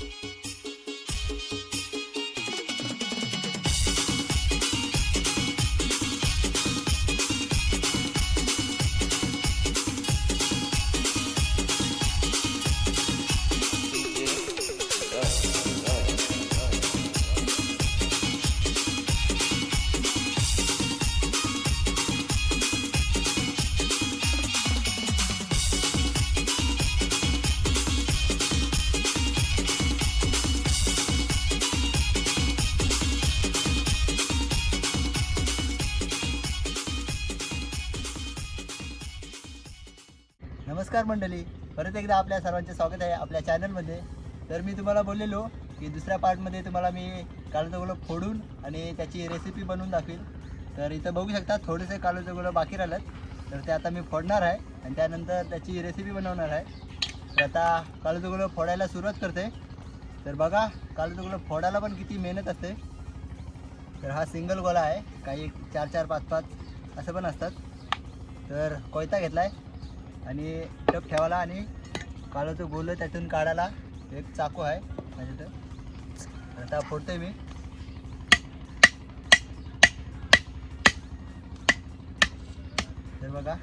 you नमस्कार मंडळी. परत एकदा आपल्या सर्वांचे स्वागत आहे आपल्या चॅनलमध्ये तर मी तुम्हाला बोललेलो की दुसऱ्या पार्टमध्ये तुम्हाला मी काळोचं गुलाब फोडून आणि त्याची रेसिपी बनवून दाखवेल तर इथं बघू शकता थोडेसे काळोचं गुलाब बाकी राहिलं तर ते आता मी फोडणार आहे आणि त्यानंतर त्याची रेसिपी बनवणार आहे. तर आता काळोचं गुलाब फोडायला सुरुवात करते. तर बघा काळोचं गुलाब फोडायला पण किती मेहनत असते. तर हा सिंगल गोला आहे. काही चार चार पाच पाच असं पण असतात. तर कोयता घेतला आहे आणि टप ठेवायला आणि काळाचं गोलं त्यातून काढायला एक चाकू आहे. माझ्या इथं आता फोडतोय मी. तर बघा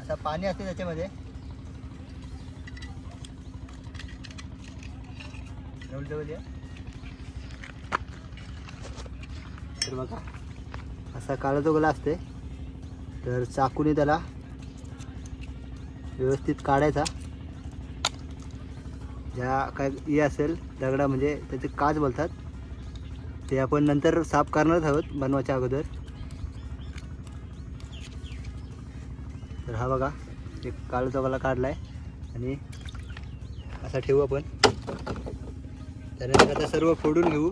असा पाणी असते त्याच्यामध्ये. जवळ तर बघा असा काळा गोला असते तर चाकूने त्याला व्यवस्थित काढायचा. ज्या काय हे असेल दगडा म्हणजे त्याचे काच बोलतात. ते आपण नंतर साफ करणारच आहोत बनवायच्या अगोदर. तर हा बघा एक काळा चौकाला काढला आहे आणि असा ठेवू आपण. त्यानंतर आता सर्व फोडून घेऊ.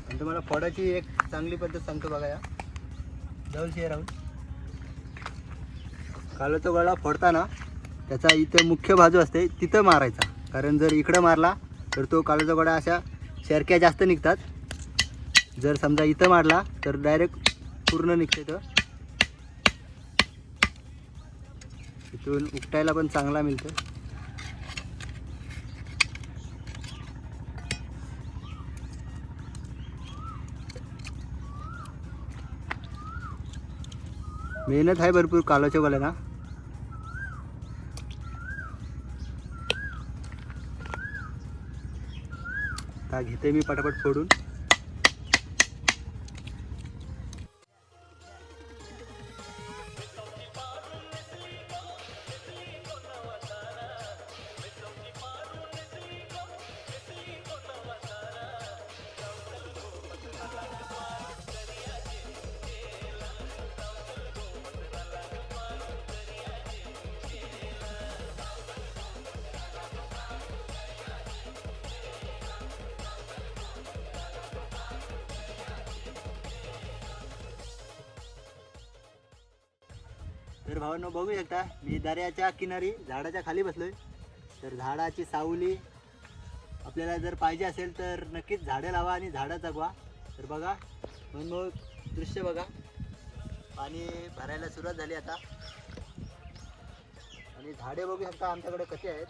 आणि तुम्हाला फोडायची एक चांगली पद्धत सांगतो बघा या. जाऊन शेअर राहून. कालचा गळा फोडताना त्याचा इथं मुख्य बाजू असते तिथं मारायचा. कारण जर इकडं मारला तर तो कालचा गळा अशा शेरक्या जास्त निघतात. जर समजा इथं मारला तर डायरेक्ट पूर्ण निघते तर इथून उपटायला पण चांगला मिळतो. मेहनत आहे भरपूर कालोच्या गोल्याला घेते मी पटापट फोडून. तर भावांनो बघू शकता मी दर्याच्या किनारी झाडाच्या खाली बसलोय. तर झाडाची सावली आपल्याला जर पाहिजे असेल तर नक्कीच झाडं लावा आणि झाडं जगवा. तर बघा मनमोहक दृश्य बघा. पाणी भरायला सुरुवात झाली आता. आणि झाडे बघू शकता आमच्याकडे कसे आहेत.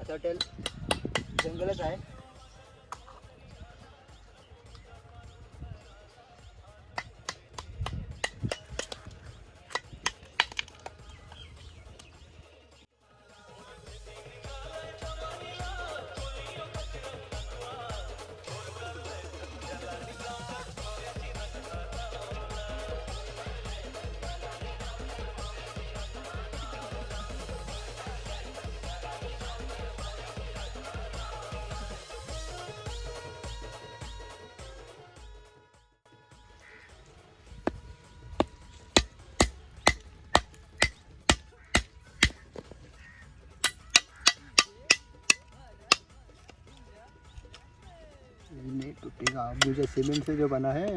असं वाटेल जंगलच आहे. नहीं टूटेगा। मुझे सीमेंट से जो बना है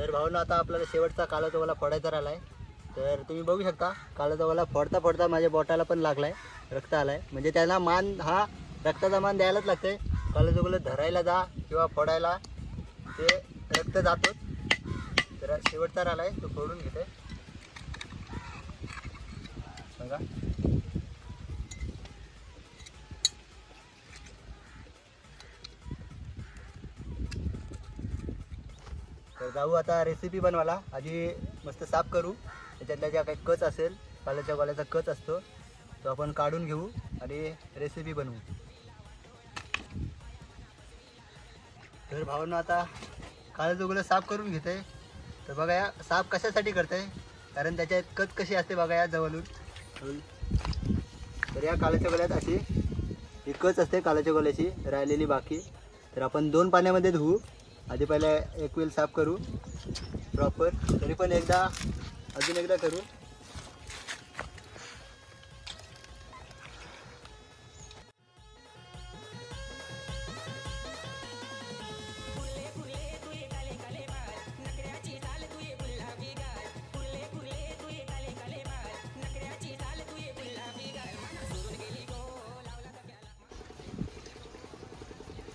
तर भाऊनं आता आपल्याला शेवटचा काला तवाला फोडायचा राहिला आहे तर तुम्ही बघू शकता काला तवाला फोडता फोडता माझ्या बोटाला पण लागला आहे रक्त आला आहे म्हणजे त्याला मान हा रक्ताचा मान द्यायलाच लागते काला धरायला जा किंवा फोडायला ते रक्त जातो तर शेवटचा राहिला आहे तो फोडून घेते बघा. तर जाऊ आता रेसिपी बनवायला. आधी मस्त साफ करू. त्याच्यातल्या ज्या काही कच असेल पाल्याच्या गोल्याचा कच असतो तो आपण काढून घेऊ आणि रेसिपी बनवू. तर भावांना आता काळाचं जोगलं साफ करून घेते तर बघा या साफ कशासाठी करते कारण त्याच्यात कच कशी असते बघा या जवळून. तर या काळाच्या गोल्यात अशी ही कच असते काळाच्या गोल्याची राहिलेली बाकी. तर आपण दोन पाण्यामध्ये धुवू आधी पहिले एक वेल साफ करू प्रॉपर तरी पण एकदा अजून एकदा करू.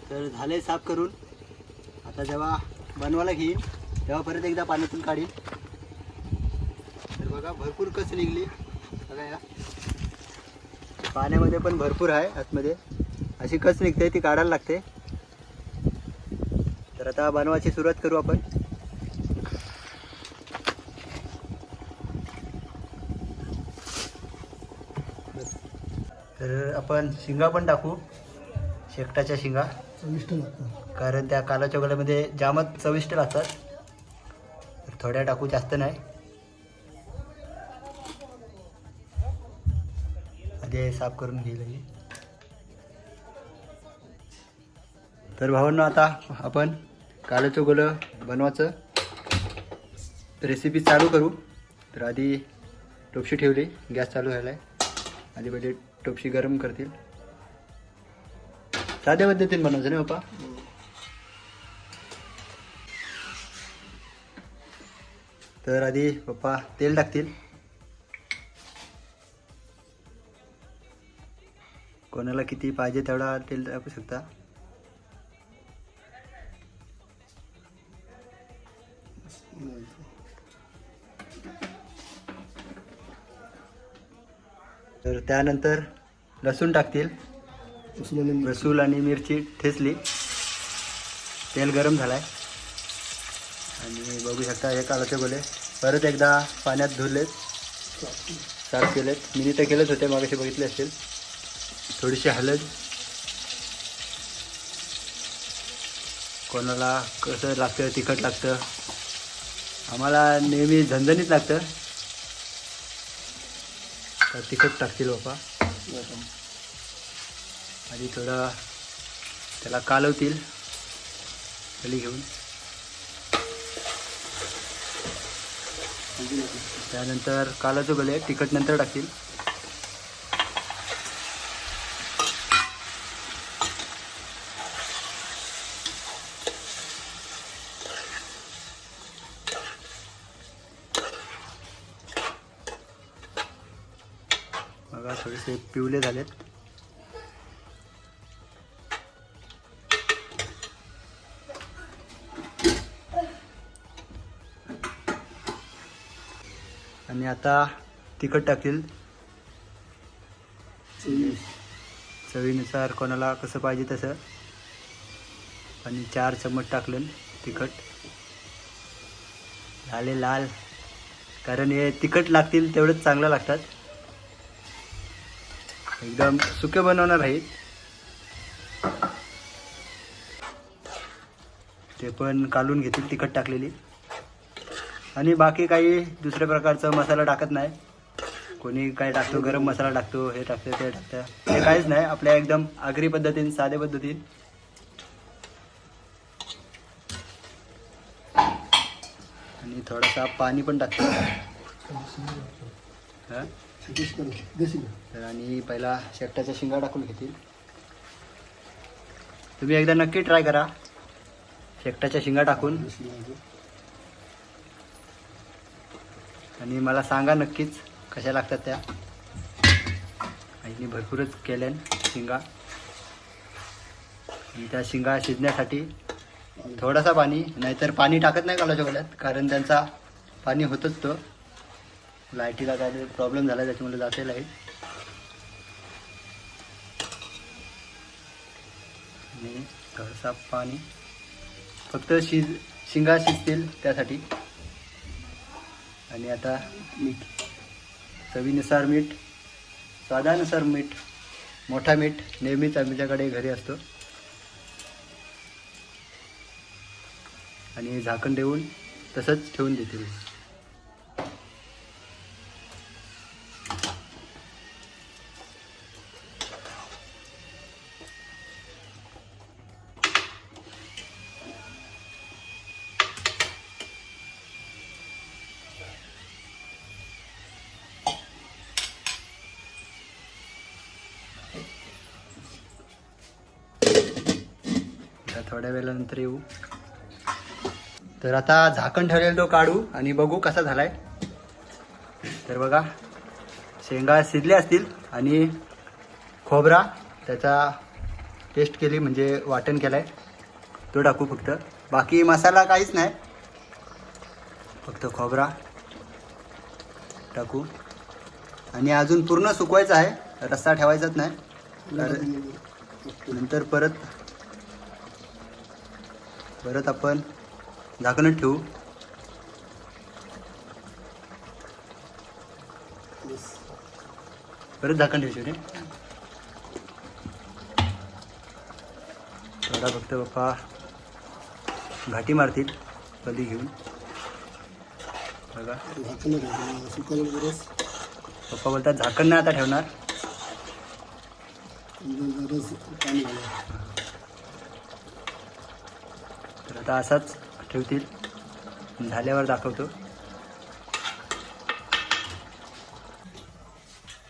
तर झाले साफ करून. आता जेव्हा बनवायला घेईन तेव्हा परत एकदा पाण्यातून काढीन. तर बघा भरपूर कस निघली. बघा या. पाण्यामध्ये पण भरपूर आहे आतमध्ये. अशी कस निघते ती काढायला लागते. तर आता बनवायची सुरुवात करू आपण. तर आपण शिंगा पण टाकू. शेकटाच्या शिंगा. चविष्ट लागतात. कारण त्या काला गोल्यामध्ये जामच चविष्ट लागतात. थोड्या टाकू जास्त नाही. आधी साफ करून घेईल तर भावांनो आता आपण काला गोलं बनवायचं रेसिपी चालू करू. तर आधी टोपशी ठेवली गॅस चालू झाला आहे आधी पहिले टोपशी गरम करतील. साध्या पद्धतीने बनवायचं नाही बाप्पा तर आधी पप्पा तेल टाकतील. कोणाला किती पाहिजे तेवढा तेल टाकू शकता. तर त्यानंतर लसूण टाकतील. रसूल आणि मिरची ठेचली. तेल गरम झालाय. आणि बघू शकता हे काळाचे गोले परत एकदा पाण्यात धुरलेत. साफ केलेत. मी तर केलेच होते मागाशी बघितले असतील. थोडीशी हळद. कोणाला कसं लागतं तिखट लागतं? आम्हाला नेहमी झणझणीत लागतं. तर तिखट टाकतील बापा आधी थोडं त्याला कालवतील खाली घेऊन. त्यानंतर कालाचं गले तिखट नंतर टाकतील. बघा थोडेसे पिवले झालेत. आणि आता तिखट टाकतील चवीनुसार कोणाला कसं पाहिजे तसं. आणि चार चम्मच टाकलं तिखट. झाले लाल. कारण हे तिखट लागतील तेवढंच चांगलं लागतात. एकदम सुके बनवणार आहे. ते पण कालून घेतील तिखट टाकलेली. आणि बाकी काही दुसऱ्या प्रकारचा मसाला टाकत नाही. कोणी काय टाकतो गरम मसाला टाकतो हे टाकतं ते टाकतं. हे काहीच नाही आपल्या एकदम आगरी पद्धतीने साध्या पद्धतीने. आणि थोडासा पाणी पण टाकतो. तर आणि पहिला शेकटाच्या शिंगा टाकून घेतील. तुम्ही एकदा नक्की ट्राय करा. शेकटाच्या शिंगा टाकून. आणि मला सांगा नक्कीच कशा लागतात त्या. आईने भरपूरच केल्यान शिंगा. आणि त्या शिंगा शिजण्यासाठी थोडासा पाणी नाहीतर पाणी टाकत नाही कालाच्या गोल्यात कारण त्यांचा पाणी होतच तो. लाईटीला काय प्रॉब्लेम झाला त्याच्यामुळे जाते लाइट आणि थोडासा पाणी. फक्त शिज शिंगा शिजतील त्यासाठी. आणि आता मीठ. चवीनुसार मीठ स्वादानुसार मीठ मोठा मीठ. नेहमीच आमच्याकडे घरी असतो. आणि झाकण देऊन तसंच ठेवून देते मी. थोड्या वेळानंतर येऊ. तर आता झाकण ठेवलेला तो काढू आणि बघू कसा झालाय. तर बघा शेंगा शिजल्या असतील आणि खोबरा त्याचा टेस्ट केली म्हणजे वाटण केलाय. तो टाकू फक्त. बाकी मसाला काहीच नाही. फक्त खोबरा टाकू. आणि अजून पूर्ण सुकवायचं आहे. रस्सा ठेवायचाच नाही. नंतर परत परत आपण झाकणच ठेवू. परत झाकण ठेवू रे थोडा फक्त पप्पा घाटी मारतील कधी घेऊन. बघा. झाकण पप्पा बोलतात झाकण नाही आता ठेवणार. तर आता असाच ठेवतील झाल्यावर दाखवतो.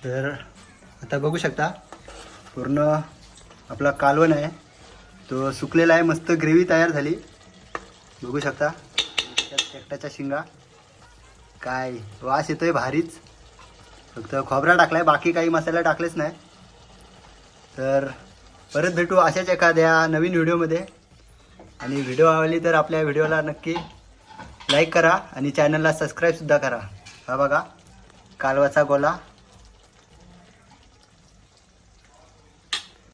तर आता बघू शकता पूर्ण आपला कालवण आहे. तो सुकलेला आहे मस्त ग्रेव्ही तयार झाली. बघू शकता एकट्याच्या शिंगा. काय वास येतोय भारीच. फक्त खोबरा टाकलाय बाकी काही मसाला टाकलेच नाही. तर परत भेटू अशाच एखाद्या नवीन व्हिडिओमध्ये. आणि व्हिडिओ आवडली तर आपल्या व्हिडिओला नक्की लाईक करा आणि चॅनलला सबस्क्राईबसुद्धा करा. हा बघा कालवाचा गोला.